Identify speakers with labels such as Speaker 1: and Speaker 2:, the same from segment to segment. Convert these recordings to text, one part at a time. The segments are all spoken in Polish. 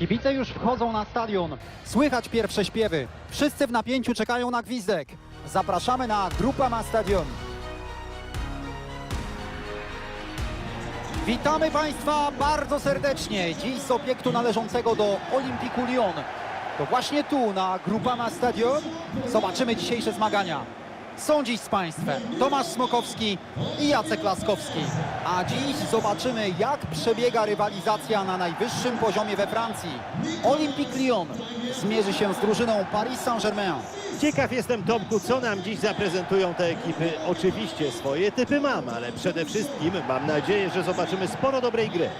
Speaker 1: Kibice już wchodzą na stadion. Słychać pierwsze śpiewy. Wszyscy w napięciu czekają na gwizdek. Zapraszamy na Grupa Ma Stadion. Witamy Państwa bardzo serdecznie. Dziś z obiektu należącego do Olimpiku Lyon. To właśnie tu, na Grupama Stadion, zobaczymy dzisiejsze zmagania. Są dziś z Państwem Tomasz Smokowski i Jacek Laskowski. A dziś zobaczymy, jak przebiega rywalizacja na najwyższym poziomie we Francji. Olympique Lyon zmierzy się z drużyną Paris Saint-Germain.
Speaker 2: Ciekaw jestem, Tomku, co nam dziś zaprezentują te ekipy. Oczywiście swoje typy mam, ale przede wszystkim mam nadzieję, że zobaczymy sporo dobrej gry.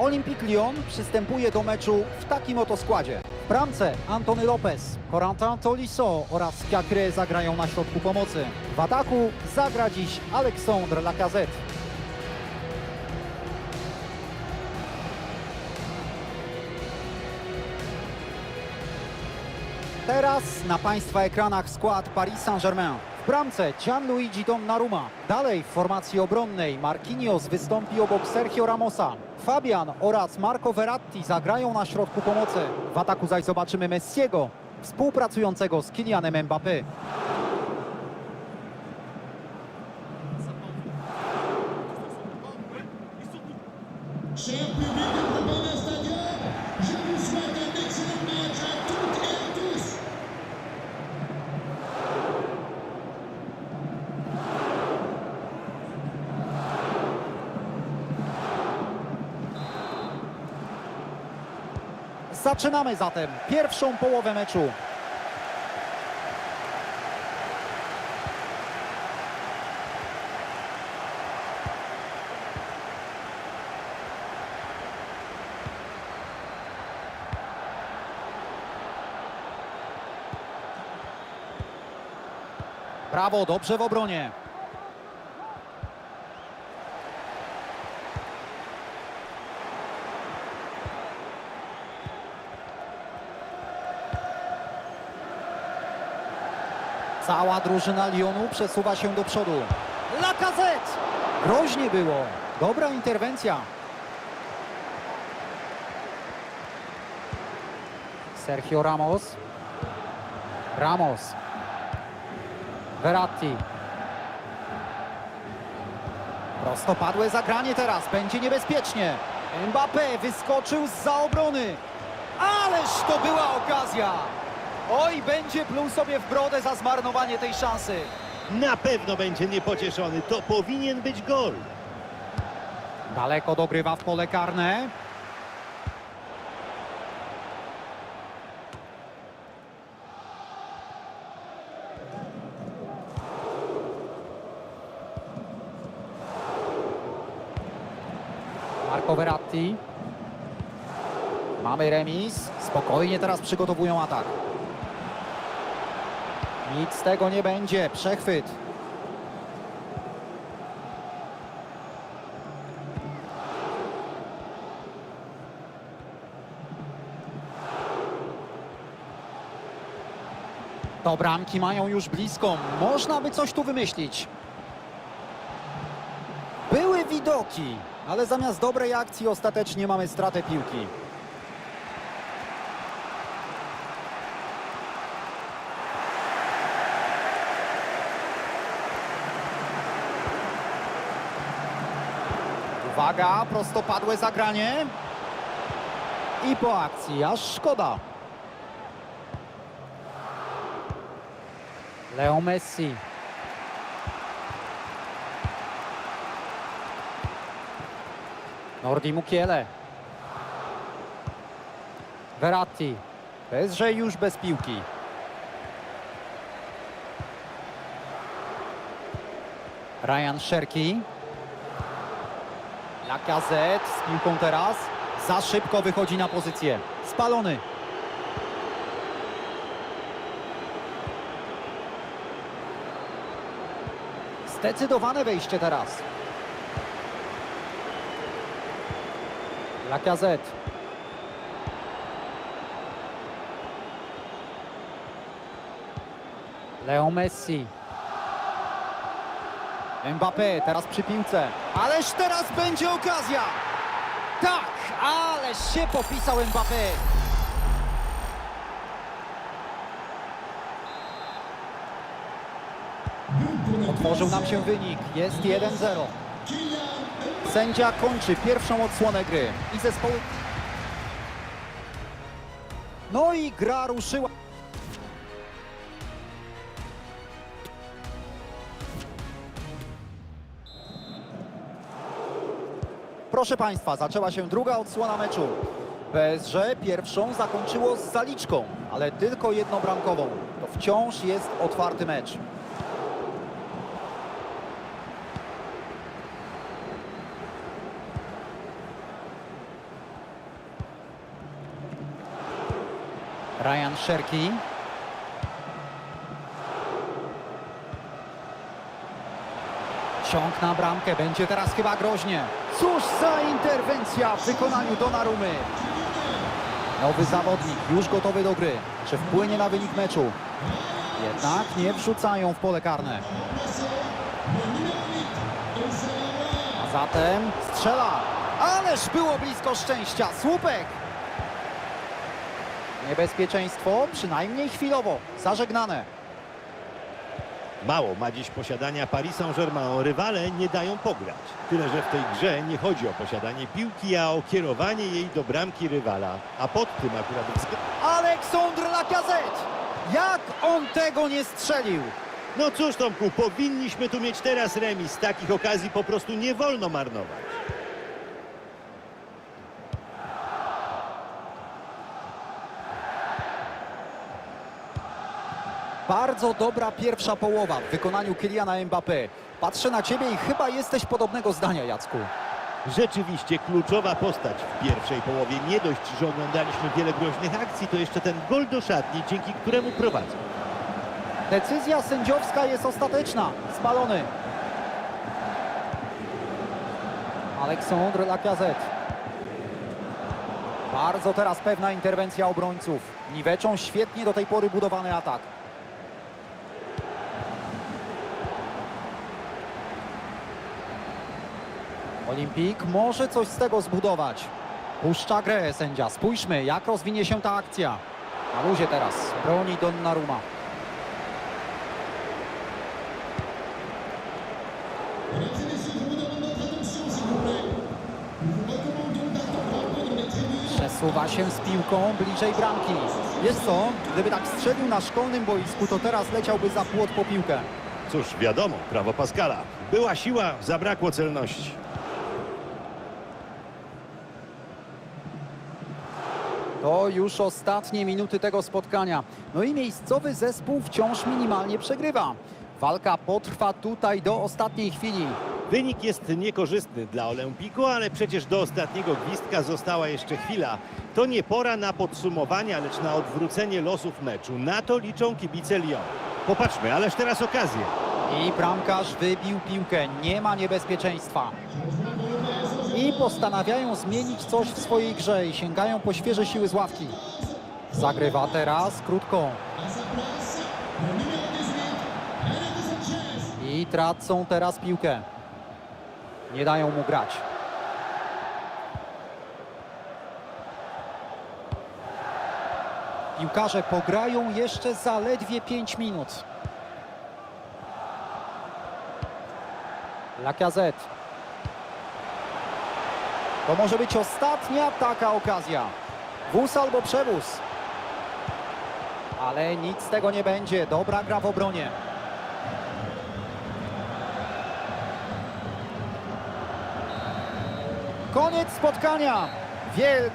Speaker 1: Olympique Lyon przystępuje do meczu w takim oto składzie. W bramce Antony Lopez, Corentin Tolisso oraz Fiacre zagrają na środku pomocy. W ataku zagra dziś Alexandre Lacazette. Teraz na Państwa ekranach skład Paris Saint-Germain. W bramce Gianluigi Donnarumma. Dalej w formacji obronnej Marquinhos wystąpi obok Sergio Ramosa. Fabian oraz Marco Verratti zagrają na środku pomocy. W ataku zaś zobaczymy Messiego, współpracującego z Kylianem Mbappé. Zaczynamy zatem pierwszą połowę meczu. Brawo, dobrze w obronie. Cała drużyna Lyonu przesuwa się do przodu. Lacazette! Groźnie było. Dobra interwencja. Sergio Ramos. Ramos. Verratti. Prostopadłe zagranie teraz. Będzie niebezpiecznie. Mbappé wyskoczył z obrony. Ależ to była okazja. Oj, będzie pluł sobie w brodę za zmarnowanie tej szansy.
Speaker 2: Na pewno będzie niepocieszony. To powinien być gol.
Speaker 1: Daleko dogrywa w pole karne. Marco Verratti. Mamy remis. Spokojnie teraz przygotowują atak. Nic z tego nie będzie. Przechwyt. Do bramki mają już blisko. Można by coś tu wymyślić. Były widoki, ale zamiast dobrej akcji ostatecznie mamy stratę piłki. Uwaga, prostopadłe zagranie. I po akcji, aż szkoda. Leo Messi. Nordi Mukiele. Verratti. Bezże już bez piłki. Ryan Sherki. Lacazette z piłką teraz. Za szybko wychodzi na pozycję. Spalony. Zdecydowane wejście teraz. Lacazette. Leo Messi. Mbappé teraz przy piłce. Ależ teraz będzie okazja. Tak, ależ się popisał Mbappé. Otworzył nam się wynik. Jest 1-0. Sędzia kończy pierwszą odsłonę gry i zespoły... No i gra ruszyła. Proszę Państwa, zaczęła się druga odsłona meczu. PSG pierwszą zakończyło z zaliczką, ale tylko jednobramkową. To wciąż jest otwarty mecz. Ryan Sherki. Ciąg na bramkę, będzie teraz chyba groźnie. Cóż za interwencja w wykonaniu Donarumy. Nowy zawodnik, już gotowy do gry. Czy wpłynie na wynik meczu? Jednak nie wrzucają w pole karne. A zatem strzela. Ależ było blisko szczęścia. Słupek. Niebezpieczeństwo, przynajmniej chwilowo, zażegnane.
Speaker 2: Mało ma dziś posiadania Paris Saint-Germain. Rywale nie dają pograć. Tyle, że w tej grze nie chodzi o posiadanie piłki, a o kierowanie jej do bramki rywala. A pod tym akurat
Speaker 1: Aleksandr Lacazette! Jak on tego nie strzelił?
Speaker 2: No cóż Tomku, powinniśmy tu mieć teraz remis. Takich okazji po prostu nie wolno marnować.
Speaker 1: Bardzo dobra pierwsza połowa w wykonaniu Kyliana Mbappé. Patrzę na ciebie i chyba jesteś podobnego zdania, Jacku.
Speaker 2: Rzeczywiście kluczowa postać w pierwszej połowie. Nie dość, że oglądaliśmy wiele groźnych akcji, to jeszcze ten gol do szatni, dzięki któremu prowadzą.
Speaker 1: Decyzja sędziowska jest ostateczna. Spalony. Aleksandr Lacazette. Bardzo teraz pewna interwencja obrońców. Niweczą świetnie do tej pory budowany atak. Olimpik może coś z tego zbudować. Puszcza grę sędzia. Spójrzmy, jak rozwinie się ta akcja. Na luzie teraz. Broni Donnarumma. Przesuwa się z piłką bliżej bramki. Jest co? Gdyby tak strzelił na szkolnym boisku, to teraz leciałby za płot po piłkę.
Speaker 2: Cóż, wiadomo, prawo Pascala. Była siła, zabrakło celności.
Speaker 1: To już ostatnie minuty tego spotkania. No i miejscowy zespół wciąż minimalnie przegrywa. Walka potrwa tutaj do ostatniej chwili.
Speaker 2: Wynik jest niekorzystny dla Olimpiku, ale przecież do ostatniego gwizdka została jeszcze chwila. To nie pora na podsumowania, lecz na odwrócenie losów meczu. Na to liczą kibice Lyon. Popatrzmy, ależ teraz okazja.
Speaker 1: I bramkarz wybił piłkę. Nie ma niebezpieczeństwa. I postanawiają zmienić coś w swojej grze i sięgają po świeże siły z ławki. Zagrywa teraz krótko.
Speaker 3: À sa place, le numéro 18, Renato Sanchez.
Speaker 1: I tracą teraz piłkę. Nie dają mu grać. Piłkarze pograją jeszcze zaledwie 5 minut. Lacazette. To może być ostatnia taka okazja. Wóz albo przewóz. Ale nic z tego nie będzie. Dobra gra w obronie. Koniec spotkania. Wielki